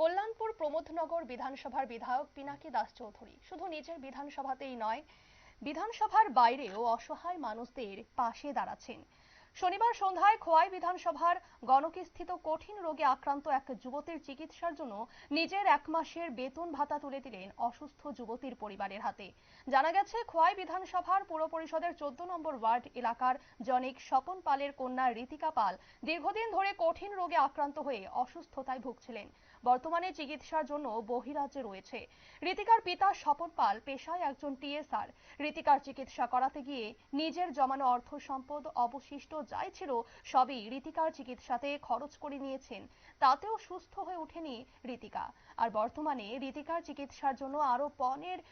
কল্যাণপুর প্রমোদনগর বিধানসভার বিধায়ক পিনাকি দাস চৌধুরী। শুধু নিজের বিধানসভাতেই নয়, বিধানসভার বাইরেও অসহায় মানুষদের পাশে দাঁড়াচ্ছেন। শনিবার সন্ধ্যায় খোয়াই বিধানসভার গণকিস্থিত কঠিন রোগে আক্রান্ত এক যুবতীর চিকিৎসার জন্য নিজের এক মাসের বেতন ভাতা তুলে দিলেন অসুস্থ যুবতীর পরিবারের হাতে। জানা গেছে, খোয়াই বিধানসভার পুর পরিষদের চোদ্দ নম্বর ওয়ার্ড এলাকার জনিক স্বপন পালের কন্যা রীতিকা পাল দীর্ঘদিন ধরে কঠিন রোগে আক্রান্ত হয়ে অসুস্থতায় ভুগছিলেন। বর্তমানে চিকিৎসার জন্য বহিরাজ্যে রয়েছে। রীতিকার পিতা স্বপন পাল পেশায় একজন টিএসআর। রীতিকার চিকিৎসা করাতে গিয়ে নিজের জমানো অর্থ সম্পদ অবশিষ্ট যাই ছিল, সবই রীতিকার চিকিৎসাতে খরচ করে নিয়েছেন। তাতেও সুস্থ হয়ে ওঠেনি রীতিকা। আর বর্তমানে রীতিকার চিকিৎসার জন্য আরও পনেরো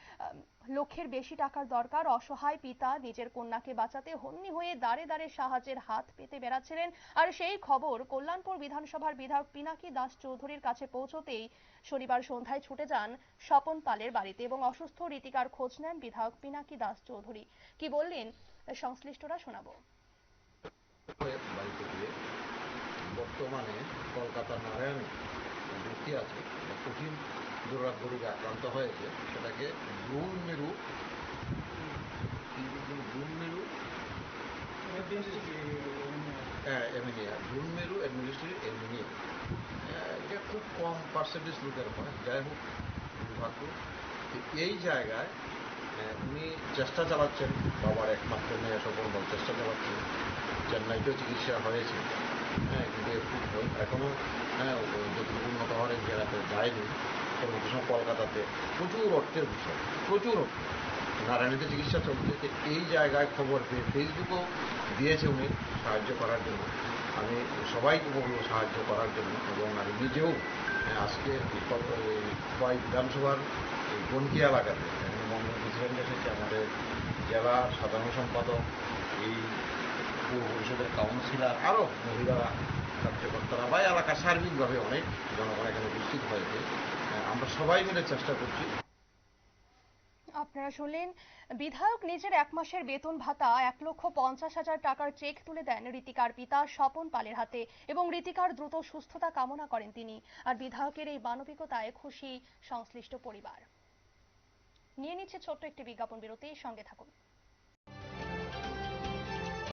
লক্ষের বেশি টাকার দরকার। অসহায় পিতা নিজের কন্যাকে বাঁচাতে হন্যি হয়ে দাঁড়ে দাঁড়ে সাহায্যের হাত পেতে বেড়াচ্ছিলেন। আর সেই খবর কল্যাণপুর বিধানসভার বিধায়ক পিনাকি দাস চৌধুরীর কাছে পৌঁছতেই শনিবার সন্ধ্যায় ছুটে যান স্বপন পালের বাড়িতে এবং অসুস্থ রীতিকার খোঁজ নেন বিধায়ক পিনাকি দাস চৌধুরী। কি বললেন, সংশ্লিষ্টরা শোনাবো। বাড়িতে গিয়ে বর্তমানে কলকাতা নারায়ণে ভর্তি আছে কঠিন দুরাগ্য রোগে আক্রান্ত হয়েছে, সেটাকে ব্রুন মেরু ব্রুন মেরু? হ্যাঁ এমিনিয়া ব্রুন মেরু এমিনিয়া এটা খুব কম পার্সেন্টেজ লোকের হয়, যাই হোক, দুর্ভাগ্য। এই জায়গায় উনি চেষ্টা চালাচ্ছেন, বাবার একমাত্র মেয়ে সফল চেষ্টা চালাচ্ছেন। চেন্নাইতেও চিকিৎসা হয়েছে। হ্যাঁ কিন্তু একটু এখনও হ্যাঁ উন্নত হওয়ার জেলাতে যায়নি পরবর্তী সময় কলকাতাতে প্রচুর অর্থের বিষয়, প্রচুর অর্থ নারায়ণীতে চিকিৎসা চলছে এই জায়গায় খবর পেয়ে ফেসবুকও দিয়েছে উনি সাহায্য করার জন্য। আমি সবাইকে বলব সাহায্য করার জন্য এবং আমি নিজেও আজকে সবাই বিধানসভার বনকি এলাকাতে মন্ডল প্রেসিডেন্ট এসেছে, আমাদের জেলা সাধারণ সম্পাদক, এই কাউন্সিলর আরও মহিলারা কার্যকর্তারা বা এলাকা সার্বিকভাবে অনেক জনগণ এখানে উপস্থিত হয়েছে। আমরা সবাই মিলে চেষ্টা করছি। আপনারা শুনলেন, বিধায়ক নিজের এক মাসের বেতন ভাতা এক লক্ষ পঞ্চাশ হাজার টাকার চেক তুলে দেন রীতিকার পিতা স্বপন পালের হাতে এবং রীতিকার দ্রুত সুস্থতা কামনা করেন তিনি। আর বিধায়কের এই মানবিকতায় খুশি সংশ্লিষ্ট পরিবার। নিয়ে নিচ্ছে ছোট্ট একটি বিজ্ঞাপন বিরতি, সঙ্গে থাকুন।